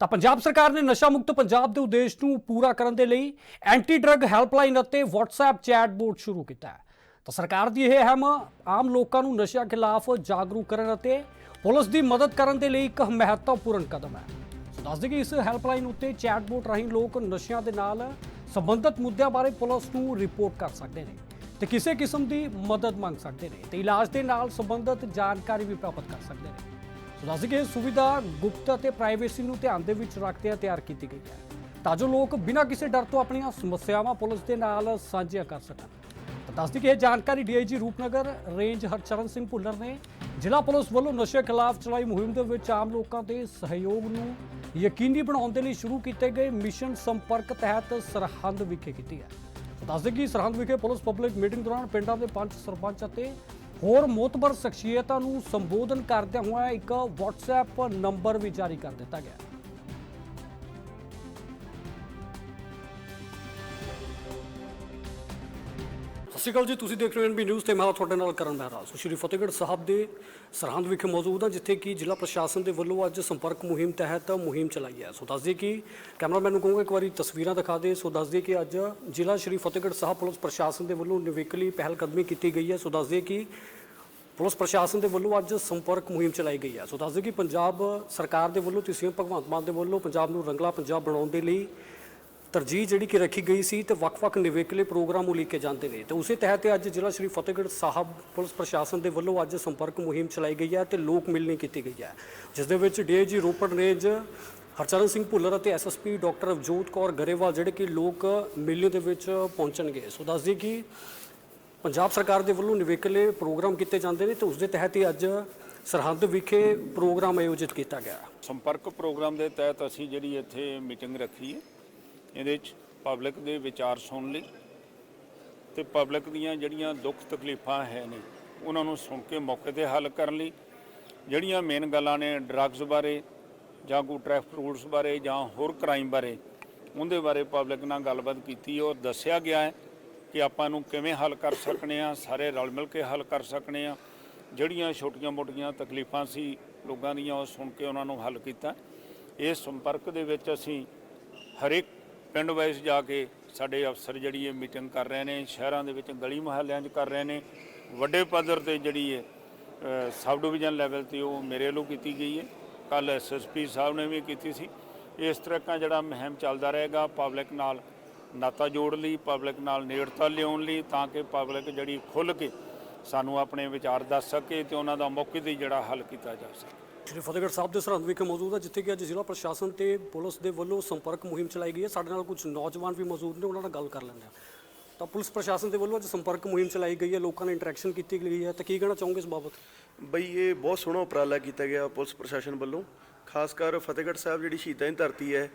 ਤਾਂ ਪੰਜਾਬ ਸਰਕਾਰ ਨੇ ਨਸ਼ਾ ਮੁਕਤ ਪੰਜਾਬ ਦੇ ਉਦੇਸ਼ ਨੂੰ ਪੂਰਾ ਕਰਨ ਦੇ ਲਈ ਐਂਟੀ ਡਰੱਗ ਹੈਲਪਲਾਈਨ ਅਤੇ WhatsApp ਚੈਟ ਬੋਰਡ ਸ਼ੁਰੂ ਕੀਤਾ ਹੈ। ਤਾਂ ਸਰਕਾਰ ਦੀ ਇਹ ਅਹਿਮ ਆਮ ਲੋਕਾਂ ਨੂੰ ਨਸ਼ਿਆਂ ਖਿਲਾਫ ਜਾਗਰੂਕ ਕਰਨ ਅਤੇ ਪੁਲਿਸ ਦੀ ਮਦਦ ਕਰਨ ਦੇ ਲਈ ਇੱਕ ਮਹੱਤਵਪੂਰਨ ਕਦਮ ਹੈ। ਦੱਸ ਦਈਏ ਕਿ ਇਸ ਹੈਲਪਲਾਈਨ ਉੱਤੇ ਚੈਟ ਬੋਰਡ ਰਾਹੀਂ ਲੋਕ ਨਸ਼ਿਆਂ ਦੇ ਨਾਲ ਸੰਬੰਧਿਤ ਮੁੱਦਿਆਂ ਬਾਰੇ ਪੁਲਿਸ ਨੂੰ ਰਿਪੋਰਟ ਕਰ ਸਕਦੇ ਨੇ ਤੇ ਕਿਸੇ ਕਿਸਮ ਦੀ ਮਦਦ ਮੰਗ ਸਕਦੇ ਨੇ ਤੇ ਇਲਾਜ ਦੇ ਨਾਲ ਸੰਬੰਧਿਤ ਜਾਣਕਾਰੀ ਵੀ ਪ੍ਰਾਪਤ ਕਰ ਸਕਦੇ ਨੇ। ਦੱਸ ਕਿ ਇਹ ਸੁਵਿਧਾ ਗੁਪਤ ਅਤੇ ਪ੍ਰਾਈਵੇਸੀ ਨੂੰ ਧਿਆਨ ਦੇ ਵਿੱਚ ਰੱਖਦਿਆਂ ਤਿਆਰ ਕੀਤੀ ਗਈ ਹੈ। ਤਾਂ ਜੋ ਲੋਕ ਬਿਨਾਂ ਕਿਸੇ ਡਰ ਤੋਂ ਆਪਣੀਆਂ ਸਮੱਸਿਆਵਾਂ ਪੁਲਿਸ ਦੇ ਨਾਲ ਸਾਂਝੀਆਂ ਕਰ ਸਕਣ। ਤਾਂ ਦੱਸ ਕਿ ਇਹ ਜਾਣਕਾਰੀ ਡੀਆਈਜੀ ਰੂਪਨਗਰ ਰੇਂਜ ਹਰਚਰਨ ਸਿੰਘ ਭੁੱਲਰ ਨੇ। ਜ਼ਿਲ੍ਹਾ ਪੁਲਿਸ ਵੱਲੋਂ ਨਸ਼ੇ ਖਿਲਾਫ ਚਲਾਈ ਮੁਹਿੰਮ ਦੇ ਵਿੱਚ ਆਮ ਲੋਕਾਂ ਦੇ ਸਹਿਯੋਗ ਨੂੰ ਯਕੀਨੀ ਬਣਾਉਣ ਦੇ ਲਈ ਸ਼ੁਰੂ ਕੀਤੇ ਗਏ ਮਿਸ਼ਨ ਸੰਪਰਕ ਤਹਿਤ ਸਰਹੰਦ ਵਿਖੇ ਕੀਤੀ ਹੈ। ਸੋ ਦੱਸ ਦਈਏ ਕਿ ਸਰਹੰਦ ਵਿਖੇ ਪੁਲਿਸ ਪਬਲਿਕ ਮੀਟਿੰਗ ਦੌਰਾਨ ਪਿੰਡਾਂ ਦੇ ਪੰਜ ਸਰਪੰਚ ਅਤੇ ਹੋਰ ਮੋਤਬਰ ਸ਼ਖਸੀਅਤਾਂ ਨੂੰ ਸੰਬੋਧਨ ਕਰਦਿਆਂ ਹੋਇਆ ਇੱਕ WhatsApp ਨੰਬਰ ਵੀ ਜਾਰੀ ਕਰ ਦਿੱਤਾ ਗਿਆ। ਸ਼੍ਰੀ ਅਕਾਲ ਜੀ, ਤੁਸੀਂ ਦੇਖ ਰਹੇ ਹੋ ਐਨਬੀ ਨਿਊਜ਼ ਤੇ ਮੈਂ ਹਾਂ ਤੁਹਾਡੇ ਨਾਲ ਕਰਨ ਮਹਿਰਾ ਸੋ ਸ਼੍ਰੀ ਫਤਿਹਗੜ੍ਹ ਸਾਹਿਬ ਦੇ ਸਰਹੰਦ ਵਿਖੇ ਮੌਜੂਦ ਹਾਂ, ਜਿੱਥੇ ਕਿ ਜ਼ਿਲ੍ਹਾ ਪ੍ਰਸ਼ਾਸਨ ਦੇ ਵੱਲੋਂ ਅੱਜ ਸੰਪਰਕ ਮੁਹਿੰਮ ਤਹਿਤ ਮੁਹਿੰਮ ਚਲਾਈ ਹੈ। ਸੋ ਦੱਸ ਦਈਏ ਕਿ ਕੈਮਰਾਮੈਨ ਨੂੰ ਕਹੂੰਗਾ, ਇੱਕ ਵਾਰੀ ਤਸਵੀਰਾਂ ਦਿਖਾ ਦੇ। ਸੋ ਦੱਸ ਦਈਏ ਕਿ ਅੱਜ ਜ਼ਿਲ੍ਹਾ ਸ਼੍ਰੀ ਫਤਿਹਗੜ੍ਹ ਸਾਹਿਬ ਪੁਲਿਸ ਪ੍ਰਸ਼ਾਸਨ ਦੇ ਵੱਲੋਂ ਨਿਵੇਕਲੀ ਪਹਿਲ ਕਦਮੀ ਕੀਤੀ ਗਈ ਹੈ। ਸੋ ਦੱਸ ਦਈਏ ਕਿ ਪੁਲਿਸ ਪ੍ਰਸ਼ਾਸਨ ਦੇ ਵੱਲੋਂ ਅੱਜ ਸੰਪਰਕ ਮੁਹਿੰਮ ਚਲਾਈ ਗਈ ਹੈ। ਸੋ ਦੱਸ ਦਈਏ ਕਿ ਪੰਜਾਬ ਸਰਕਾਰ ਦੇ ਵੱਲੋਂ ਤੁਸੀਂ ਭਗਵੰਤ ਮਾਨ ਦੇ ਵੱਲੋਂ ਪੰਜਾਬ ਨੂੰ ਰੰਗਲਾ ਪੰਜਾਬ ਬਣਾਉਣ ਦੇ ਲਈ ਤਰਜੀਹ ਜਿਹੜੀ ਕਿ ਰੱਖੀ ਗਈ ਸੀ ਤੇ ਵੱਖ-ਵੱਖ ਨਿਵੇਕਲੇ ਪ੍ਰੋਗਰਾਮ ਉਲੀਕੇ ਜਾਂਦੇ ਨੇ। ਤੇ ਉਸੇ ਤਹਿਤ ਅੱਜ ਜ਼ਿਲ੍ਹਾ ਸ਼੍ਰੀ ਫਤਿਹਗੜ੍ਹ ਸਾਹਿਬ ਪੁਲਿਸ ਪ੍ਰਸ਼ਾਸਨ ਦੇ ਵੱਲੋਂ ਅੱਜ ਸੰਪਰਕ ਮੁਹਿੰਮ ਚਲਾਈ ਗਈ ਹੈ ਤੇ ਲੋਕ ਮਿਲਣੀ ਕੀਤੀ ਗਈ ਹੈ। ਜਿਸ ਦੇ ਵਿੱਚ ਡੀਆਈਜੀ ਰੋਪੜ ਰੇਂਜ ਹਰਚਰਨ ਸਿੰਘ ਭੁੱਲਰ ਅਤੇ ਐਸਐਸਪੀ ਡਾਕਟਰ ਅਵਜੋਤ ਕੌਰ ਗਰੇਵਾਲ ਜਿਹੜੇ ਕਿ ਲੋਕ ਮੇਲੇ ਦੇ ਵਿੱਚ ਪਹੁੰਚਣਗੇ। ਸੋ ਦੱਸ ਦਈਏ ਕਿ ਪੰਜਾਬ ਸਰਕਾਰ ਦੇ ਵੱਲੋਂ ਨਿਵੇਕਲੇ ਪ੍ਰੋਗਰਾਮ ਕੀਤੇ ਜਾਂਦੇ ਨੇ ਤੇ ਉਸ ਦੇ ਤਹਿਤ ਹੀ ਅੱਜ ਸਰਹੰਦ ਵਿਖੇ ਪ੍ਰੋਗਰਾਮ ਆਯੋਜਿਤ ਕੀਤਾ ਗਿਆ। ਸੰਪਰਕ ਪ੍ਰੋਗਰਾਮ ਦੇ ਤਹਿਤ ਅਸੀਂ ਜਿਹੜੀ ਇੱਥੇ ਮੀਟਿੰਗ ਰੱਖੀ ਹੈ ਇਹਦੇ 'ਚ ਪਬਲਿਕ ਦੇ ਵਿਚਾਰ ਸੁਣ ਲਈ ਤੇ ਪਬਲਿਕ ਦੀਆਂ ਜਿਹੜੀਆਂ ਦੁੱਖ ਤਕਲੀਫਾਂ ਹੈ ਨੇ, ਉਹਨਾਂ ਨੂੰ ਸੁਣ ਕੇ ਮੌਕੇ ਤੇ ਹੱਲ ਕਰਨ ਲਈ ਜਿਹੜੀਆਂ ਮੇਨ ਗੱਲਾਂ ਨੇ ਡਰੱਗਸ ਬਾਰੇ ਜਾਂ ਕੋਈ ਟ੍ਰੈਫਿਕ ਰੂਲਸ ਬਾਰੇ ਜਾਂ ਹੋਰ ਕ੍ਰਾਈਮ ਬਾਰੇ, ਉਹਦੇ ਬਾਰੇ ਪਬਲਿਕ ਨਾਲ ਗੱਲਬਾਤ ਕੀਤੀ ਔਰ ਦੱਸਿਆ ਗਿਆ ਹੈ ਕਿ ਆਪਾਂ ਨੂੰ ਕਿਵੇਂ ਹੱਲ ਕਰ ਸਕਨੇ ਆ, ਸਾਰੇ ਰਲ ਮਿਲ ਕੇ ਹੱਲ ਕਰ ਸਕਨੇ ਆ। ਜਿਹੜੀਆਂ ਛੋਟੀਆਂ-ਮੋਟੀਆਂ ਤਕਲੀਫਾਂ ਸੀ ਲੋਕਾਂ ਦੀਆਂ ਉਹ ਸੁਣ ਕੇ ਉਹਨਾਂ ਨੂੰ ਹੱਲ ਕੀਤਾ। ਇਸ ਸੰਪਰਕ ਦੇ ਵਿੱਚ ਅਸੀਂ ਹਰੇਕ ਪਿੰਡ ਵਾਈਜ਼ ਜਾ ਕੇ ਸਾਡੇ ਅਫਸਰ ਜਿਹੜੀ ਇਹ ਮੀਟਿੰਗ ਕਰ ਰਹੇ ਨੇ, ਸ਼ਹਿਰਾਂ ਦੇ ਵਿੱਚ ਗਲੀ ਮੁਹੱਲਿਆਂ 'ਚ ਕਰ ਰਹੇ ਨੇ, ਵੱਡੇ ਪੱਧਰ ਤੇ ਜਿਹੜੀ ਹੈ ਸਬ ਡਿਵੀਜ਼ਨ ਲੈਵਲ ਤੇ ਉਹ ਮੇਰੇ ਵੱਲੋਂ ਕੀਤੀ ਗਈ ਹੈ। ਕੱਲ ਐਸਐਸਪੀ ਸਾਹਿਬ ਨੇ ਵੀ ਕੀਤੀ ਸੀ। ਇਸ ਤਰ੍ਹਾਂ ਜਿਹੜਾ ਮੁਹਿੰਮ ਚੱਲਦਾ ਰਹੇਗਾ, ਪਬਲਿਕ ਨਾਲ ਨਾਤਾ ਜੋੜ ਲਈ, ਪਬਲਿਕ ਨਾਲ ਨੇੜਤਾ ਲਿਆਉਣ ਲਈ, ਤਾਂ ਕਿ ਪਬਲਿਕ ਜਿਹੜੀ ਖੁੱਲ੍ਹ ਕੇ ਸਾਨੂੰ ਆਪਣੇ ਵਿਚਾਰ ਦੱਸ ਸਕੇ ਤੇ ਉਹਨਾਂ ਦਾ ਮੌਕੇ ਤੇ ਜਿਹੜਾ ਹੱਲ ਕੀਤਾ ਜਾ ਸਕੇ। ਸ਼੍ਰੀ ਫਤਿਹਗੜ੍ਹ ਸਾਹਿਬ ਦੇ ਸਰਹੰਦ ਵਿਖੇ ਮੌਜੂਦ ਹੈ, ਜਿੱਥੇ ਕਿ ਅੱਜ ਜ਼ਿਲ੍ਹਾ ਪ੍ਰਸ਼ਾਸਨ ਤੇ ਪੁਲਿਸ ਦੇ ਵੱਲੋਂ ਸੰਪਰਕ ਮੁਹਿੰਮ ਚਲਾਈ ਗਈ ਹੈ। ਸਾਡੇ ਨਾਲ ਕੁਝ ਨੌਜਵਾਨ ਵੀ ਮੌਜੂਦ ਨੇ, ਉਹਨਾਂ ਨਾਲ ਗੱਲ ਕਰ ਲੈਂਦੇ ਹਾਂ। ਤਾਂ ਪੁਲਿਸ ਪ੍ਰਸ਼ਾਸਨ ਦੇ ਵੱਲੋਂ ਅੱਜ ਸੰਪਰਕ ਮੁਹਿੰਮ ਚਲਾਈ ਗਈ ਹੈ, ਲੋਕਾਂ ਨਾਲ ਇੰਟਰੈਕਸ਼ਨ ਕੀਤੀ ਗਈ ਹੈ। ਤਾਂ ਕੀ ਕਹਿਣਾ ਚਾਹੋਗੇ ਇਸ ਬਾਬਤ? ਬਈ, ਇਹ ਬਹੁਤ ਸੋਹਣਾ ਉਪਰਾਲਾ ਕੀਤਾ ਗਿਆ ਪੁਲਿਸ ਪ੍ਰਸ਼ਾਸਨ ਵੱਲੋਂ। ਖਾਸ ਕਰ ਫਤਿਹਗੜ੍ਹ ਸਾਹਿਬ ਜਿਹੜੀ ਸ਼ਹੀਦਾਂ ਦੀ ਧਰਤੀ ਹੈ,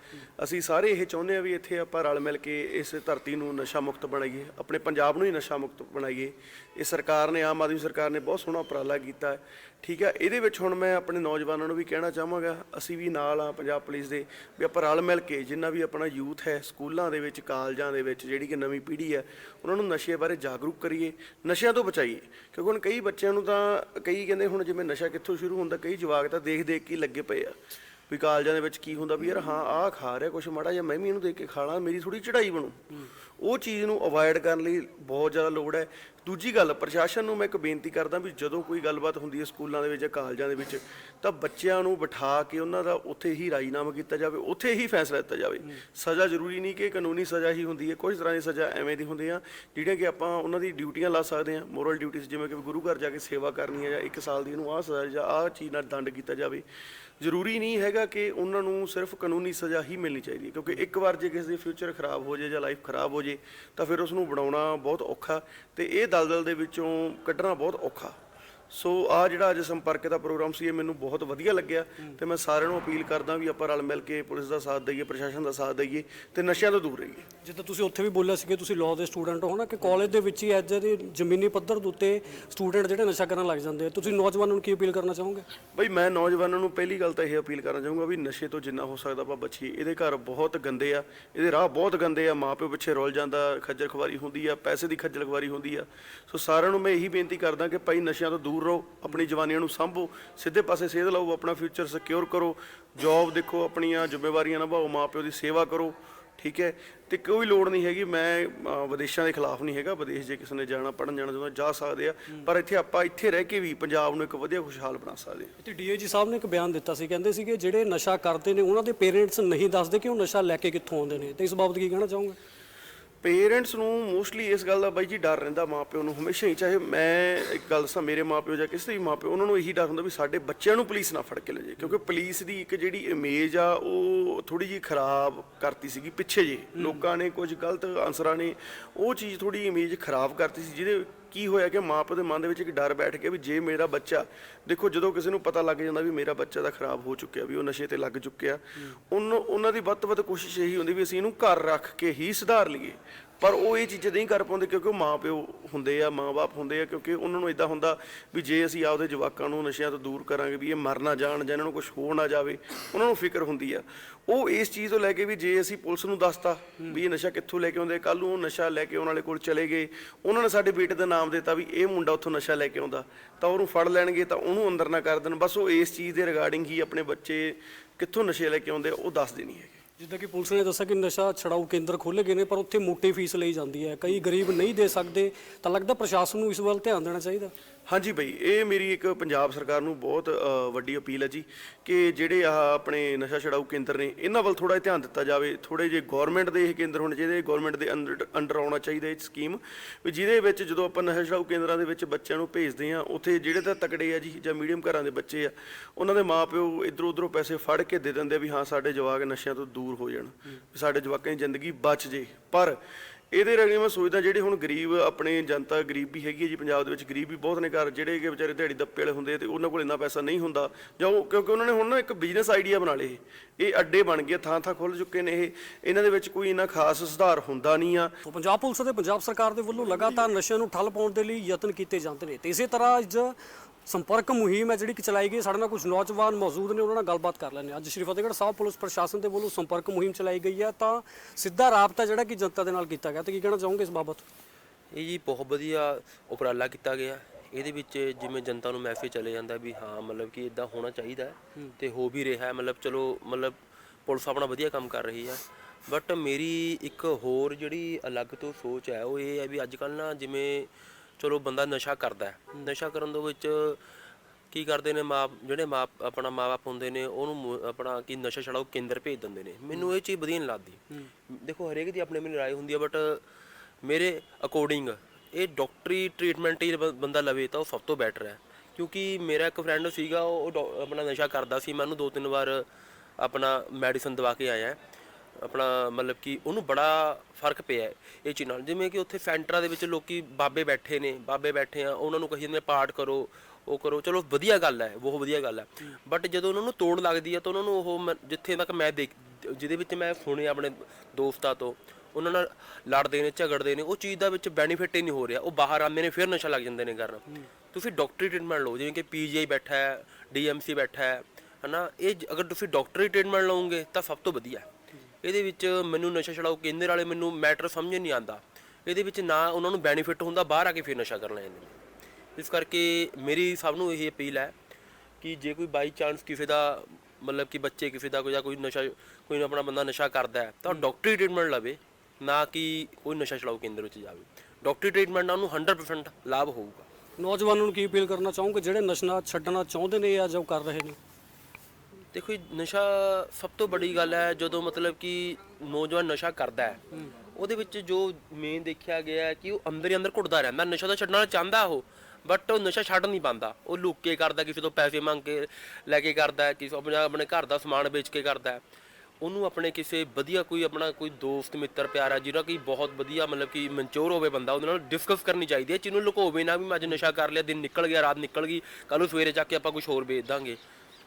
ਅਸੀਂ ਸਾਰੇ ਇਹ ਚਾਹੁੰਦੇ ਆ ਵੀ ਇੱਥੇ ਆਪਾਂ ਰਲ ਮਿਲ ਕੇ ਇਸ ਧਰਤੀ ਨੂੰ ਨਸ਼ਾ ਮੁਕਤ ਬਣਾਈਏ, ਆਪਣੇ ਪੰਜਾਬ ਨੂੰ ਹੀ ਨਸ਼ਾ ਮੁਕਤ ਬਣਾਈਏ। ਇਹ ਸਰਕਾਰ ਨੇ, ਆਮ ਆਦਮੀ ਸਰਕਾਰ ਨੇ ਬਹੁਤ ਸੋਹਣਾ ਉਪਰਾਲਾ ਕੀਤਾ। ਹੈ ਠੀਕ ਹੈ, ਇਹਦੇ ਵਿੱਚ ਹੁਣ ਮੈਂ ਆਪਣੇ ਨੌਜਵਾਨਾਂ ਨੂੰ ਵੀ ਕਹਿਣਾ ਚਾਹਾਂਗਾ, ਅਸੀਂ ਵੀ ਨਾਲ ਆ ਪੰਜਾਬ ਪੁਲਿਸ ਦੇ, ਵੀ ਆਪਾਂ ਰਲ ਮਿਲ ਕੇ ਜਿੰਨਾ ਵੀ ਆਪਣਾ ਯੂਥ ਹੈ, ਸਕੂਲਾਂ ਦੇ ਵਿੱਚ, ਕਾਲਜਾਂ ਦੇ ਵਿੱਚ, ਜਿਹੜੀ ਕਿ ਨਵੀਂ ਪੀੜ੍ਹੀ ਹੈ, ਉਹਨਾਂ ਨੂੰ ਨਸ਼ੇ ਬਾਰੇ ਜਾਗਰੂਕ ਕਰੀਏ, ਨਸ਼ਿਆਂ ਤੋਂ ਬਚਾਈਏ। ਕਿਉਂਕਿ ਹੁਣ ਕਈ ਬੱਚਿਆਂ ਨੂੰ ਤਾਂ ਕਈ ਕਹਿੰਦੇ ਹੁਣ ਜਿਵੇਂ ਨਸ਼ਾ ਕਿੱਥੋਂ ਸ਼ੁਰੂ ਹੁੰਦਾ, ਕਈ ਜਵਾਕ ਤਾਂ ਦੇਖ ਦੇਖ ਕੇ ਹੀ ਲੱਗੇ ਪਏ ਆ। ਵੀ ਕਾਲਜਾਂ ਦੇ ਵਿੱਚ ਕੀ ਹੁੰਦਾ ਵੀ ਯਾਰ ਹਾਂ, ਆਹ ਖਾ ਰਿਹਾ ਕੁਛ ਮਾੜਾ ਜਿਹਾ, ਮੈਂ ਵੀ ਇਹਨੂੰ ਦੇਖ ਕੇ ਖਾ ਲਾਂ, ਮੇਰੀ ਥੋੜੀ ਚੜਾਈ ਬਣੂ। ਉਹ ਚੀਜ਼ ਨੂੰ ਅਵੋਇਡ ਕਰਨ ਲਈ ਬਹੁਤ ਜ਼ਿਆਦਾ ਲੋੜ ਹੈ। ਦੂਜੀ ਗੱਲ, ਪ੍ਰਸ਼ਾਸਨ ਨੂੰ ਮੈਂ ਇੱਕ ਬੇਨਤੀ ਕਰਦਾ ਵੀ ਜਦੋਂ ਕੋਈ ਗੱਲਬਾਤ ਹੁੰਦੀ ਹੈ ਸਕੂਲਾਂ ਦੇ ਵਿੱਚ ਜਾਂ ਕਾਲਜਾਂ ਦੇ ਵਿੱਚ, ਤਾਂ ਬੱਚਿਆਂ ਨੂੰ ਬਿਠਾ ਕੇ ਉਹਨਾਂ ਦਾ ਉੱਥੇ ਹੀ ਰਾਜੀਨਾਮਾ ਕੀਤਾ ਜਾਵੇ, ਉੱਥੇ ਹੀ ਫੈਸਲਾ ਦਿੱਤਾ ਜਾਵੇ। ਸਜ਼ਾ ਜ਼ਰੂਰੀ ਨਹੀਂ ਕਿ ਕਾਨੂੰਨੀ ਸਜ਼ਾ ਹੀ ਹੁੰਦੀ ਹੈ ਕੁਝ ਤਰ੍ਹਾਂ ਦੀ ਸਜ਼ਾ ਐਵੇਂ ਦੀ ਹੁੰਦੀ ਆ, ਜਿਹੜੀਆਂ ਕਿ ਆਪਾਂ ਉਹਨਾਂ ਦੀ ਡਿਊਟੀਆਂ ਲਾ ਸਕਦੇ ਹਾਂ, ਮੋਰਲ ਡਿਊਟੀਆਂ ਜਿਵੇਂ ਕਿ ਗੁਰੂ ਘਰ ਜਾ ਕੇ ਸੇਵਾ ਕਰਨੀ ਹੈ ਜਾਂ 1 ਸਾਲ ਦੀ ਇਹਨੂੰ ਆਹ ਸਜ਼ਾ ਜਾਂ ਆਹ ਚੀਜ਼ ਨਾਲ ਦੰਡ ਕੀਤਾ ਜਾਵੇ। ਜ਼ਰੂਰੀ ਨਹੀਂ ਹੈਗਾ ਕਿ ਉਹਨਾਂ ਨੂੰ ਸਿਰਫ ਕਾਨੂੰਨੀ ਸਜ਼ਾ ਹੀ ਮਿਲਣੀ ਚਾਹੀਦੀ ਹੈ, ਕਿਉਂਕਿ ਇੱਕ ਵਾਰ ਜੇ ਕਿਸੇ ਦੀ ਫਿਊਚਰ ਖਰਾਬ ਹੋ ਜਾਏ ਜਾਂ ਲਾਈਫ ਖਰਾਬ ਹੋ ਜਾਏ ਤਾਂ ਫਿਰ ਉਸ ਨੂੰ ਬਣਾਉਣਾ ਬਹੁਤ ਔਖਾ ਤੇ ਇਹ ਦਲਦਲ ਦੇ ਵਿੱਚੋਂ ਕੱਢਣਾ ਬਹੁਤ ਔਖਾ। ਸੋ ਆ ਜਿਹੜਾ ਅੱਜ ਸੰਪਰਕ ਦਾ ਪ੍ਰੋਗਰਾਮ ਸੀ ਇਹ ਮੈਨੂੰ ਬਹੁਤ ਵਧੀਆ ਲੱਗਿਆ ਤੇ ਮੈਂ ਸਾਰਿਆਂ ਨੂੰ ਅਪੀਲ ਕਰਦਾ ਵੀ ਆਪਾਂ ਰਲ ਮਿਲ ਕੇ ਪੁਲਿਸ ਦਾ ਸਾਥ ਦਈਏ ਪ੍ਰਸ਼ਾਸਨ ਦਾ ਸਾਥ ਦਈਏ ਤੇ ਨਸ਼ਿਆਂ ਤੋਂ ਦੂਰ ਰਹੀਏ। ਜਿੱਦਾਂ ਤੁਸੀਂ ਉੱਥੇ ਵੀ ਬੋਲਿਆ ਸੀ ਕਿ ਤੁਸੀਂ ਲਾਅ ਦੇ ਸਟੂਡੈਂਟ ਹੋ ਨਾ ਕਿ ਕਾਲਜ ਦੇ ਵਿੱਚ ਹੀ ਅੱਜ ਦੇ ਜ਼ਮੀਨੀ ਪੱਧਰ ਦੇ ਉੱਤੇ ਸਟੂਡੈਂਟ ਜਿਹੜੇ ਨਸ਼ਾ ਕਰਨ ਲੱਗ ਜਾਂਦੇ ਆ। ਤੁਸੀਂ ਨੌਜਵਾਨਾਂ ਨੂੰ ਕੀ ਅਪੀਲ ਕਰਨਾ ਚਾਹੋਗੇ? ਬਈ ਮੈਂ ਨੌਜਵਾਨਾਂ ਨੂੰ ਪਹਿਲੀ ਗੱਲ ਤਾਂ ਇਹ ਅਪੀਲ ਕਰਨਾ ਚਾਹੂੰਗਾ ਵੀ ਨਸ਼ੇ ਤੋਂ ਜਿੰਨਾ ਹੋ ਸਕਦਾ ਆਪਾਂ ਬਚੀਏ। ਇਹਦੇ ਘਰ ਬਹੁਤ ਗੰਦੇ ਆ ਇਹਦੇ ਰਾਹ ਬਹੁਤ ਗੰਦੇ ਆ ਮਾਪਿਓ ਪਿੱਛੇ ਰੁੱਲ ਜਾਂਦਾ ਖੱਜਲ ਖਵਾਰੀ ਹੁੰਦੀ ਆ ਪੈਸੇ ਦੀ ਖੱਜਲ ਖਵਾਰੀ ਹੁੰਦੀ ਆ। ਸੋ ਸਾਰਿਆਂ ਨੂੰ ਮੈਂ ਇਹੀ ਬੇਨਤੀ ਕਰਦਾ ਕਿ ਭਾਈ ਨਸ਼ਿਆਂ ਤੋਂ ਦੂਰ ਦੂਰ ਰਹੋ ਆਪਣੀ ਜਵਾਨੀਆਂ ਨੂੰ ਸੰਭੋ ਸਿੱਧੇ ਪਾਸੇ ਸੇਧ ਲਾਓ ਆਪਣਾ ਫਿਊਚਰ ਸਿਕਿਉਰ ਕਰੋ ਜੌਬ ਦੇਖੋ ਆਪਣੀਆਂ ਜ਼ਿੰਮੇਵਾਰੀਆਂ ਨਿਭਾਓ ਮਾਪਿਓ ਦੀ ਸੇਵਾ ਕਰੋ ਠੀਕ ਹੈ? ਤੇ ਕੋਈ ਲੋੜ ਨਹੀਂ ਹੈਗੀ ਮੈਂ ਅ, ਵਿਦੇਸ਼ਾਂ ਦੇ ਖਿਲਾਫ ਨਹੀਂ ਹੈਗਾ ਵਿਦੇਸ਼ ਜੇ ਕਿਸੇ ਨੇ ਜਾਣਾ ਪੜਨ ਜਾਣਾ ਚਾਹੁੰਦਾ ਜਾ ਸਕਦੇ ਆ ਪਰ ਇੱਥੇ ਆਪਾਂ ਇੱਥੇ ਰਹਿ ਕੇ ਵੀ ਪੰਜਾਬ ਨੂੰ ਇੱਕ ਵਧੀਆ ਖੁਸ਼ਹਾਲ ਬਣਾ ਸਕਦੇ ਹਾਂ। ਤੇ ਡੀਏਜੀ ਸਾਹਿਬ ਨੇ ਇੱਕ ਬਿਆਨ ਦਿੱਤਾ ਸੀ ਕਹਿੰਦੇ ਸੀ ਕਿ ਜਿਹੜੇ ਨਸ਼ਾ ਕਰਦੇ ਨੇ ਉਹਨਾਂ ਦੇ ਪੇਰੈਂਟਸ ਨਹੀਂ ਦੱਸਦੇ ਕਿ ਉਹ ਨਸ਼ਾ ਲੈ ਕੇ ਕਿੱਥੋਂ ਆਉਂਦੇ ਨੇ ਤੇ ਇਸ ਬਾਬਤ ਕੀ ਕਹਿਣਾ ਚਾਹੋਗੇ? ਪੇਰੈਂਟਸ ਨੂੰ ਮੋਸਟਲੀ ਇਸ ਗੱਲ ਦਾ ਬਾਈ ਜੀ ਡਰ ਰਹਿੰਦਾ ਮਾਪਿਓ ਨੂੰ ਹਮੇਸ਼ਾ ਹੀ ਚਾਹੇ ਮੈਂ ਇੱਕ ਗੱਲ ਦੱਸਾਂ ਮੇਰੇ ਮਾਪਿਓ ਜਾਂ ਕਿਸੇ ਵੀ ਮਾਪਿਓ ਉਹਨਾਂ ਨੂੰ ਇਹੀ ਡਰ ਹੁੰਦਾ ਵੀ ਸਾਡੇ ਬੱਚਿਆਂ ਨੂੰ ਪੁਲਿਸ ਨਾ ਫੜ ਕੇ ਲੈ ਜਾਏ ਕਿਉਂਕਿ ਪੁਲਿਸ ਦੀ ਇੱਕ ਜਿਹੜੀ ਇਮੇਜ ਆ ਉਹ ਥੋੜੀ ਜਿਹੀ ਖਰਾਬ ਕਰਤੀ ਸੀਗੀ ਪਿੱਛੇ ਜੇ ਲੋਕਾਂ ਨੇ ਕੁਝ ਗਲਤ ਅਨਸਰਾਂ ਨੇ ਉਹ ਚੀਜ਼ ਥੋੜੀ ਇਮੇਜ ਖਰਾਬ ਕਰਤੀ ਸੀ ਜਿਹਦੇ ਕੀ ਹੋਇਆ ਕਿ ਮਾਪੇ ਦੇ ਮਨ ਦੇ ਵਿੱਚ ਇੱਕ ਡਰ ਬੈਠ ਗਿਆ ਵੀ ਜੇ ਮੇਰਾ ਬੱਚਾ ਦੇਖੋ ਜਦੋਂ ਕਿਸੇ ਨੂੰ ਪਤਾ ਲੱਗ ਜਾਂਦਾ ਵੀ ਮੇਰਾ ਬੱਚਾ ਤਾਂ ਖਰਾਬ ਹੋ ਚੁੱਕਿਆ ਵੀ ਉਹ ਨਸ਼ੇ ਤੇ ਲੱਗ ਚੁੱਕਿਆ ਉਹਨੂੰ ਉਹਨਾਂ ਦੀ ਵੱਧ ਤੋਂ ਵੱਧ ਕੋਸ਼ਿਸ਼ ਇਹੀ ਹੁੰਦੀ ਵੀ ਅਸੀਂ ਇਹਨੂੰ ਘਰ ਰੱਖ ਕੇ ਹੀ ਸੁਧਾਰ ਲਈਏ। ਪਰ ਉਹ ਇਹ ਚੀਜ਼ਾਂ ਨਹੀਂ ਕਰ ਪਾਉਂਦੇ ਕਿਉਂਕਿ ਉਹ ਮਾਪਿਓ ਹੁੰਦੇ ਆ ਮਾਪੇ ਹੁੰਦੇ ਆ, ਕਿਉਂਕਿ ਉਹਨਾਂ ਨੂੰ ਇਦਾਂ ਹੁੰਦਾ ਵੀ ਜੇ ਅਸੀਂ ਆਪਦੇ ਜਵਾਕਾਂ ਨੂੰ ਨਸ਼ਿਆਂ ਤੋਂ ਦੂਰ ਕਰਾਂਗੇ ਵੀ ਇਹ ਮਰ ਨਾ ਜਾਣ ਜਾਂ ਇਹਨਾਂ ਨੂੰ ਕੁਝ ਹੋ ਨਾ ਜਾਵੇ, ਉਹਨਾਂ ਨੂੰ ਫਿਕਰ ਹੁੰਦੀ ਆ। ਉਹ ਇਸ ਚੀਜ਼ ਤੋਂ ਲੈ ਕੇ ਵੀ ਜੇ ਅਸੀਂ ਪੁਲਿਸ ਨੂੰ ਦੱਸਤਾ ਵੀ ਇਹ ਨਸ਼ਾ ਕਿੱਥੋਂ ਲੈ ਕੇ ਆਉਂਦੇ ਕੱਲ ਨੂੰ ਉਹ ਨਸ਼ਾ ਲੈ ਕੇ ਉਹਨਾਂ ਵਾਲੇ ਕੋਲ ਚਲੇ ਗਏ, ਉਹਨਾਂ ਨੇ ਸਾਡੇ ਬੇਟੇ ਦਾ ਨਾਮ ਦਿੱਤਾ ਵੀ ਇਹ ਮੁੰਡਾ ਉੱਥੋਂ ਨਸ਼ਾ ਲੈ ਕੇ ਆਉਂਦਾ, ਤਾਂ ਉਹਨੂੰ ਫੜ ਲੈਣਗੇ, ਤਾਂ ਉਹਨੂੰ ਅੰਦਰ ਨਾ ਕਰ ਦੇਣ, ਬਸ ਉਹ ਇਸ ਚੀਜ਼ ਦੇ ਰਿਗਾਰਡਿੰਗ ਹੀ ਆਪਣੇ ਬੱਚੇ ਕਿੱਥੋਂ ਨਸ਼ੇ ਲੈ ਕੇ ਆਉਂਦੇ ਉਹ ਦੱਸਦੇ ਨਹੀਂ ਹੈਗੇ। ਜਿੱਦਾਂ ਕਿ ਪੁਲਿਸ ਨੇ ਦੱਸਿਆ ਕਿ ਨਸ਼ਾ ਛਡਾਊ ਕੇਂਦਰ ਖੋਲ੍ਹੇ ਗਏ ਨੇ, ਪਰ ਉੱਥੇ ਮੋਟੀ ਫੀਸ ਲਈ ਜਾਂਦੀ ਹੈ। ਕਈ ਗਰੀਬ ਨਹੀਂ ਦੇ ਸਕਦੇ, ਤਾਂ ਲੱਗਦਾ ਪ੍ਰਸ਼ਾਸਨ ਨੂੰ ਇਸ ਵੱਲ ਧਿਆਨ ਦੇਣਾ ਚਾਹੀਦਾ। ਹਾਂਜੀ ਬਈ, ਇਹ ਮੇਰੀ ਇੱਕ ਪੰਜਾਬ ਸਰਕਾਰ ਨੂੰ ਬਹੁਤ ਵੱਡੀ ਅਪੀਲ ਹੈ ਜੀ ਕਿ ਜਿਹੜੇ ਆ ਆਪਣੇ ਨਸ਼ਾ ਛਡਾਊ ਕੇਂਦਰ ਨੇ, ਇਹਨਾਂ ਵੱਲ ਥੋੜਾ ਧਿਆਨ ਦਿੱਤਾ ਜਾਵੇ। ਥੋੜੇ ਜਿਹੇ ਗਵਰਨਮੈਂਟ ਦੇ ਇਹ ਕੇਂਦਰ ਹੋਣੇ ਚਾਹੀਦੇ ਗਵਰਨਮੈਂਟ ਦੇ ਅੰਡਰ ਅੰਡਰ ਆਉਣਾ ਚਾਹੀਦਾ ਇਹ ਸਕੀਮ ਵੀ ਜਿਹਦੇ ਵਿੱਚ ਜਦੋਂ ਆਪਾਂ ਨਸ਼ਾ ਛਡਾਊ ਕੇਂਦਰਾਂ ਦੇ ਵਿੱਚ ਬੱਚਿਆਂ ਨੂੰ ਭੇਜਦੇ ਆ ਉੱਥੇ ਜਿਹੜੇ ਤਾਂ ਤਕੜੇ ਆ ਜੀ ਜਾਂ ਮੀਡੀਅਮ ਘਰਾਂ ਦੇ ਬੱਚੇ ਆ, ਉਹਨਾਂ ਦੇ ਮਾਪਿਓ ਇਧਰੋਂ ਉਧਰੋਂ ਪੈਸੇ ਫੜ ਕੇ ਦੇ ਦਿੰਦੇ ਆ ਵੀ ਹਾਂ, ਸਾਡੇ ਜਵਾਕ ਨਸ਼ਿਆਂ ਤੋਂ ਦੂਰ ਹੋ ਜਾਣ, ਵੀ ਸਾਡੇ ਜਵਾਕਾਂ ਦੀ ਜ਼ਿੰਦਗੀ ਬਚ ਜੇ। ਪਰ ਇਹਦੇ ਰਾਹੀਂ ਮੈਂ ਸੋਚਦਾ ਜਿਹੜੇ ਹੁਣ ਗਰੀਬ ਆਪਣੇ ਜਨਤਾ ਗਰੀਬ ਵੀ ਹੈਗੀ ਹੈ ਜੀ, ਪੰਜਾਬ ਦੇ ਵਿੱਚ ਗਰੀਬ ਵੀ ਬਹੁਤ ਨੇ ਘਰ, ਜਿਹੜੇ ਕਿ ਵਿਚਾਰੇ ਦਿਹਾੜੀ ਦੱਪੇ ਵਾਲੇ ਹੁੰਦੇ ਆ ਤੇ ਉਹਨਾਂ ਕੋਲ ਇੰਨਾ ਪੈਸਾ ਨਹੀਂ ਹੁੰਦਾ। ਜਾਂ ਉਹ ਕਿਉਂਕਿ ਉਹਨਾਂ ਨੇ ਹੁਣ ਨਾ ਇੱਕ ਬਿਜ਼ਨਸ ਆਈਡੀਆ ਬਣਾ ਲਏ ਇਹ। ਅੱਡੇ ਬਣ ਗਏ ਥਾਂ ਥਾਂ ਖੁੱਲ ਚੁੱਕੇ ਨੇ ਇਹ। ਇਹਨਾਂ ਦੇ ਵਿੱਚ ਕੋਈ ਇੰਨਾ ਖਾਸ ਸੁਧਾਰ ਹੁੰਦਾ ਨਹੀਂ ਆ। ਤਾਂ ਪੰਜਾਬ ਪੁਲਿਸ ਅਤੇ ਪੰਜਾਬ ਸਰਕਾਰ ਦੇ ਵੱਲੋਂ ਲਗਾਤਾਰ ਨਸ਼ਿਆਂ ਨੂੰ ਠੱਲ ਪਾਉਣ ਦੇ ਲਈ ਯਤਨ ਕੀਤੇ ਜਾਂਦੇ ਨੇ ਤੇ ਇਸੇ ਤਰ੍ਹਾਂ ਅੱਜ ਸੰਪਰਕ ਮੁਹਿੰਮ ਹੈ ਜਿਹੜੀ ਕਿ ਚਲਾਈ ਗਈ ਸਾਡੇ ਨਾਲ ਕੁਝ ਨੌਜਵਾਨ ਮੌਜੂਦ ਨੇ ਉਹਨਾਂ ਨਾਲ ਗੱਲਬਾਤ ਕਰ ਹਾਂ। ਅੱਜ ਸ਼੍ਰੀ ਫਤਿਹਗੜ੍ਹ ਸਾਹਿਬ ਪੁਲਿਸ ਪ੍ਰਸ਼ਾਸਨ ਦੇ ਵੱਲੋਂ ਸੰਪਰਕ ਮੁਹਿੰਮ ਚਲਾਈ ਗਈ ਹੈ। ਤਾਂ ਸਿੱਧਾ ਰਾਬਤਾ ਜਿਹੜਾ ਕਿ ਜਨਤਾ ਦੇ ਨਾਲ ਕੀਤਾ ਗਿਆ। ਤੇ ਕੀ ਕਹਿਣਾ ਚਾਹੋਗੇ ਇਸ ਬਾਬਤ? ਇਹ ਜੀ ਬਹੁਤ ਵਧੀਆ ਉਪਰਾਲਾ ਕੀਤਾ ਗਿਆ। ਇਹਦੇ ਵਿੱਚ ਜਿਵੇਂ ਜਨਤਾ ਨੂੰ ਮੈਸੇਜ ਚਲੇ ਜਾਂਦਾ ਵੀ ਹਾਂ ਮਤਲਬ ਕਿ ਇਦਾਂ ਹੋਣਾ ਚਾਹੀਦਾ ਹੈ ਤੇ ਹੋ ਵੀ ਰਿਹਾ ਹੈ। ਮਤਲਬ ਚਲੋ ਮਤਲਬ ਪੁਲਿਸ ਆਪਣਾ ਵਧੀਆ ਕੰਮ ਕਰ ਰਹੀ ਹੈ। ਬਟ ਮੇਰੀ ਇੱਕ ਹੋਰ ਜਿਹੜੀ ਅਲੱਗ ਤੋਂ ਸੋਚ ਹੈ ਉਹ ਇਹ ਹੈ ਵੀ ਅੱਜ ਕੱਲ੍ਹ ਨਾ ਜਿਵੇਂ ਚਲੋ ਬੰਦਾ ਨਸ਼ਾ ਕਰਦਾ ਨਸ਼ਾ ਕਰਨ ਦੇ ਵਿੱਚ ਕੀ ਕਰਦੇ ਨੇ ਮਾਂ ਜਿਹੜੇ ਮਾਂ ਆਪਣਾ ਮਾਪੇ ਹੁੰਦੇ ਨੇ ਉਹਨੂੰ ਆਪਣਾ ਕੀ ਨਸ਼ਾ ਛਡਾਓ ਕੇਂਦਰ ਭੇਜ ਦਿੰਦੇ ਨੇ। ਮੈਨੂੰ ਇਹ ਚੀਜ਼ ਵਧੀਆ ਨਹੀਂ ਲੱਗਦੀ। ਦੇਖੋ ਹਰੇਕ ਦੀ ਆਪਣੀ ਆਪਣੀ ਰਾਏ ਹੁੰਦੀ ਹੈ ਬਟ ਮੇਰੇ ਅਕੋਰਡਿੰਗ ਇਹ ਡਾਕਟਰੀ ਟ੍ਰੀਟਮੈਂਟ ਹੀ ਬੰਦਾ ਲਵੇ ਤਾਂ ਉਹ ਸਭ ਤੋਂ ਬੈਟਰ ਹੈ। ਕਿਉਂਕਿ ਮੇਰਾ ਇੱਕ ਫਰੈਂਡ ਸੀਗਾ ਉਹ ਆਪਣਾ ਨਸ਼ਾ ਕਰਦਾ ਸੀ। ਮੈਂ ਉਹਨੂੰ ਦੋ ਤਿੰਨ ਵਾਰ ਆਪਣਾ ਮੈਡੀਸਨ ਦਵਾ ਕੇ ਆਇਆ। ਆਪਣਾ ਮਤਲਬ ਕਿ ਉਹਨੂੰ ਬੜਾ ਫ਼ਰਕ ਪਿਆ ਹੈ ਇਹ ਚੀਜ਼ ਨਾਲ। ਜਿਵੇਂ ਕਿ ਉੱਥੇ ਸੈਂਟਰਾਂ ਦੇ ਵਿੱਚ ਲੋਕੀ ਬਾਬੇ ਬੈਠੇ ਨੇ, ਬਾਬੇ ਬੈਠੇ ਆ, ਉਹਨਾਂ ਨੂੰ ਕਹੀ ਜਾਂਦੇ ਪਾਠ ਕਰੋ, ਉਹ ਕਰੋ। ਚਲੋ, ਵਧੀਆ ਗੱਲ ਹੈ, ਬਹੁਤ ਵਧੀਆ ਗੱਲ ਹੈ। ਬਟ ਜਦੋਂ ਉਹਨਾਂ ਨੂੰ ਤੋੜ ਲੱਗਦੀ ਹੈ ਤਾਂ ਉਹਨਾਂ ਨੂੰ ਉਹ ਮੈਂ- ਜਿੱਥੇ ਤੱਕ ਮੈਂ ਦੇਖ, ਜਿਹਦੇ ਵਿੱਚ ਮੈਂ ਸੁਣਿਆ ਆਪਣੇ ਦੋਸਤਾਂ ਤੋਂ, ਉਹਨਾਂ ਨਾਲ ਲੜਦੇ ਨੇ, ਝਗੜਦੇ ਨੇ, ਉਹ ਚੀਜ਼ ਦਾ ਵਿੱਚ ਬੈਨੀਫਿਟ ਹੀ ਨਹੀਂ ਹੋ ਰਿਹਾ। ਉਹ ਬਾਹਰ ਆਉਂਦੇ ਨੇ, ਫਿਰ ਨਸ਼ਾ ਲੱਗ ਜਾਂਦੇ ਨੇ ਕਰਨ। ਤੁਸੀਂ ਡਾਕਟਰੀ ਟ੍ਰੀਟਮੈਂਟ ਲਓ, ਜਿਵੇਂ ਕਿ ਪੀਜੀਆਈ ਬੈਠਾ ਹੈ ਡੀਐਮਸੀ ਬੈਠਾ ਹੈ, ਹਨਾ? ਇਹ ਅਗਰ ਤੁਸੀਂ ਡਾਕਟਰੀ ਟ੍ਰੀਟਮੈਂਟ ਲਓਗੇ ਤਾਂ ਸਭ ਤੋਂ ਵਧੀਆ ਹੈ। ਇਹਦੇ ਵਿੱਚ ਮੈਨੂੰ ਨਸ਼ਾ ਛਡਾਓ ਕੇਂਦਰ ਵਾਲੇ ਮੈਨੂੰ ਮੈਟਰ ਸਮਝ ਨਹੀਂ ਆਉਂਦਾ। ਇਹਦੇ ਵਿੱਚ ਨਾ ਉਹਨਾਂ ਨੂੰ ਬੈਨੀਫਿਟ ਹੁੰਦਾ, ਬਾਹਰ ਆ ਕੇ ਫਿਰ ਨਸ਼ਾ ਕਰਨ ਲੈਂਦੇ ਨੇ। ਇਸ ਕਰਕੇ ਮੇਰੀ ਸਭ ਨੂੰ ਇਹ ਅਪੀਲ ਹੈ ਕਿ ਜੇ ਕੋਈ ਬਾਈ ਚਾਂਸ ਕਿਸੇ ਦਾ ਮਤਲਬ ਕਿ ਬੱਚੇ ਕਿਸੇ ਦਾ ਕੋਈ ਜਾਂ ਕੋਈ ਨਸ਼ਾ, ਕੋਈ ਆਪਣਾ ਬੰਦਾ ਨਸ਼ਾ ਕਰਦਾ ਹੈ, ਤਾਂ ਡਾਕਟਰੀ ਟ੍ਰੀਟਮੈਂਟ ਲਵੇ, ਨਾ ਕਿ ਕੋਈ ਨਸ਼ਾ ਛਡਾਓ ਕੇਂਦਰ ਵਿੱਚ ਜਾਵੇ। ਡਾਕਟਰੀ ਟ੍ਰੀਟਮੈਂਟ ਨਾਲ ਉਹਨੂੰ 100% ਲਾਭ ਹੋਊਗਾ। ਨੌਜਵਾਨਾਂ ਨੂੰ ਕੀ ਅਪੀਲ ਕਰਨਾ ਚਾਹੂੰਗਾ? ਜਿਹੜੇ ਨਸ਼ਾ ਛੱਡਣਾ ਚਾਹੁੰਦੇ ਨੇ ਜਾਂ ਜੋ ਕਰ ਰਹੇ ਨੇ? ਦੇਖੋ ਜੀ, ਨਸ਼ਾ ਸਭ ਤੋਂ ਬੜੀ ਗੱਲ ਹੈ ਜਦੋਂ ਮਤਲਬ ਕਿ ਨੌਜਵਾਨ ਨਸ਼ਾ ਕਰਦਾ ਹੈ ਉਹਦੇ ਵਿੱਚ ਜੋ ਮੇਨ ਦੇਖਿਆ ਗਿਆ ਹੈ ਕਿ ਉਹ ਅੰਦਰ ਹੀ ਅੰਦਰ ਘੁੱਟਦਾ ਰਹਿੰਦਾ ਨਸ਼ਾ ਤਾਂ ਛੱਡਣਾ ਚਾਹੁੰਦਾ ਉਹ ਬਟ ਉਹ ਨਸ਼ਾ ਛੱਡ ਨਹੀਂ ਪਾਉਂਦਾ। ਉਹ ਲੁੱਕ ਕੇ ਕਰਦਾ ਕਿਸੇ ਤੋਂ ਪੈਸੇ ਮੰਗ ਕੇ ਲੈ ਕੇ ਕਰਦਾ ਹੈ ਕਿਸੇ ਆਪਣੇ ਆਪਣੇ ਘਰ ਦਾ ਸਮਾਨ ਵੇਚ ਕੇ ਕਰਦਾ ਹੈ। ਉਹਨੂੰ ਆਪਣੇ ਕਿਸੇ ਵਧੀਆ ਕੋਈ ਆਪਣਾ ਕੋਈ ਦੋਸਤ ਮਿੱਤਰ ਪਿਆਰਾ ਜਿਹੜਾ ਕਿ ਬਹੁਤ ਵਧੀਆ ਮਤਲਬ ਕਿ ਮਨਚੋਰ ਹੋਵੇ ਬੰਦਾ ਉਹਦੇ ਨਾਲ ਡਿਸਕਸ ਕਰਨੀ ਚਾਹੀਦੀ ਹੈ ਚੀਜ਼ ਲੁਕੋਵੇ ਨਾ ਵੀ ਮੈਂ ਅੱਜ ਨਸ਼ਾ ਕਰ ਲਿਆ ਦਿਨ ਨਿਕਲ ਗਿਆ ਰਾਤ ਨਿਕਲ ਗਈ ਕੱਲ ਨੂੰ ਸਵੇਰੇ ਚੱਕ ਕੇ ਆਪਾਂ ਕੁਝ ਹੋਰ ਵੇਚ ਦਾਂਗੇ।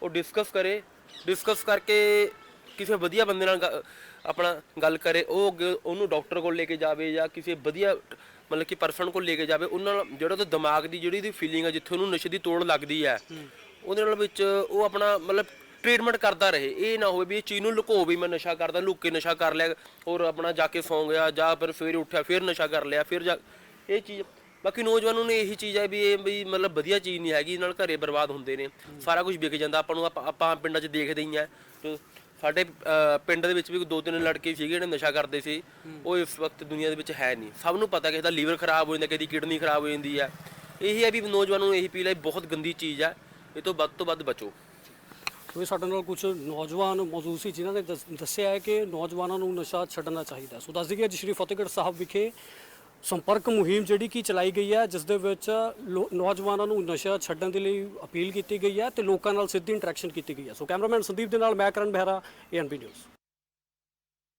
ਉਹ ਡਿਸਕਸ ਕਰੇ ਡਿਸਕਸ ਕਰਕੇ ਕਿਸੇ ਵਧੀਆ ਬੰਦੇ ਨਾਲ ਗ- ਆਪਣਾ ਗੱਲ ਕਰੇ, ਉਹ ਅੱਗੇ ਉਹਨੂੰ ਡਾਕਟਰ ਕੋਲ ਲੈ ਕੇ ਜਾਵੇ ਜਾਂ ਕਿਸੇ ਵਧੀਆ ਮਤਲਬ ਕਿ ਪਰਸਨ ਕੋਲ ਲੈ ਕੇ ਜਾਵੇ, ਉਹਨਾਂ ਨਾਲ ਜਿਹੜਾ ਉਹਦੇ ਦਿਮਾਗ ਦੀ ਜਿਹੜੀ ਉਹਦੀ ਫੀਲਿੰਗ ਹੈ ਜਿੱਥੇ ਉਹਨੂੰ ਨਸ਼ੇ ਦੀ ਤੋੜ ਲੱਗਦੀ ਹੈ ਉਹਦੇ ਨਾਲ ਵਿੱਚ ਉਹ ਆਪਣਾ ਮਤਲਬ ਟ੍ਰੀਟਮੈਂਟ ਕਰਦਾ ਰਹੇ। ਇਹ ਨਾ ਹੋਵੇ ਵੀ ਇਹ ਚੀਜ਼ ਨੂੰ ਲੁਕੋ ਵੀ ਮੈਂ ਨਸ਼ਾ ਕਰਦਾ, ਲੁੱਕ ਕੇ ਨਸ਼ਾ ਕਰ ਲਿਆ, ਔਰ ਆਪਣਾ ਜਾ ਕੇ ਸੌਂ ਗਿਆ, ਜਾਂ ਫਿਰ ਸਵੇਰੇ ਉੱਠਿਆ, ਫਿਰ ਨਸ਼ਾ ਕਰ ਲਿਆ, ਫਿਰ ਜਾ, ਇਹ ਚੀਜ਼ ਬਾਕੀ ਨੌਜਵਾਨਾਂ ਨੂੰ ਇਹੀ ਚੀਜ਼ ਹੈ ਵੀ ਇਹ ਵੀ ਮਤਲਬ ਵਧੀਆ ਚੀਜ਼ ਨਹੀਂ ਹੈਗੀ ਨਾਲ ਘਰੇ ਬਰਬਾਦ ਹੁੰਦੇ ਨੇ। ਸਾਰਾ ਕੁਝ ਵਿਕ ਜਾਂਦਾ। ਆਪਾਂ ਨੂੰ ਆਪਾਂ- ਆਪਾਂ ਪਿੰਡਾਂ 'ਚ ਦੇਖਦੇ ਹੀ ਆ। ਜੋ ਸਾਡੇ ਅਹ, ਪਿੰਡ ਦੇ ਵਿੱਚ ਵੀ ਦੋ ਤਿੰਨ ਲੜਕੇ ਸੀਗੇ ਜਿਹੜੇ ਨਸ਼ਾ ਕਰਦੇ ਸੀ। ਉਹ ਇਸ ਵਕਤ ਦੁਨੀਆ ਦੇ ਵਿੱਚ ਹੈ ਨਹੀਂ। ਸਭ ਨੂੰ ਪਤਾ ਕਿਸੇ ਦਾ ਲੀਵਰ ਖਰਾਬ ਹੋ ਜਾਂਦਾ ਕਿਸੇ ਦੀ ਕਿਡਨੀ ਖਰਾਬ ਹੋ ਜਾਂਦੀ ਹੈ ਇਹੀ ਹੈ ਵੀ ਨੌਜਵਾਨਾਂ ਨੂੰ ਇਹੀ ਅਪੀਲ ਹੈ ਬਹੁਤ ਗੰਦੀ ਚੀਜ਼ ਹੈ ਇਹ ਤੋਂ ਵੱਧ ਤੋਂ ਵੱਧ ਬਚੋ। ਸੋ ਸਾਡੇ ਨਾਲ ਕੁਝ ਨੌਜਵਾਨ ਮੌਜੂਦ ਸੀ ਜਿਨ੍ਹਾਂ ਨੇ ਦੱਸ- ਦੱਸਿਆ ਹੈ ਕਿ ਨੌਜਵਾਨਾਂ ਨੂੰ ਨਸ਼ਾ ਛੱਡਣਾ ਚਾਹੀਦਾ ਹੈ। ਸੋ ਦੱਸ ਦਈਏ ਅੱਜ ਸ਼੍ਰੀ ਫਤਿਹਗੜ੍ਹ ਸਾਹਿਬ ਵਿਖੇ ਸੰਪਰਕ ਮੁਹਿੰਮ ਜਿਹੜੀ ਕਿ ਚਲਾਈ ਗਈ ਹੈ, ਜਿਸ ਦੇ ਵਿੱਚ ਲੋ- ਨੌਜਵਾਨਾਂ ਨੂੰ ਨਸ਼ਾ ਛੱਡਣ ਦੇ ਲਈ ਅਪੀਲ ਕੀਤੀ ਗਈ ਹੈ ਤੇ ਲੋਕਾਂ ਨਾਲ ਸਿੱਧੀ ਇੰਟਰੈਕਸ਼ਨ ਕੀਤੀ ਗਈ ਹੈ। ਸੋ ਕੈਮਰਾਮੈਨ ਸੰਦੀਪ ਦੇ ਨਾਲ ਮੈਂ ਕਰਨ ਬਹਿਰਾ ਏਐਨਬੀ ਨਿਊਜ਼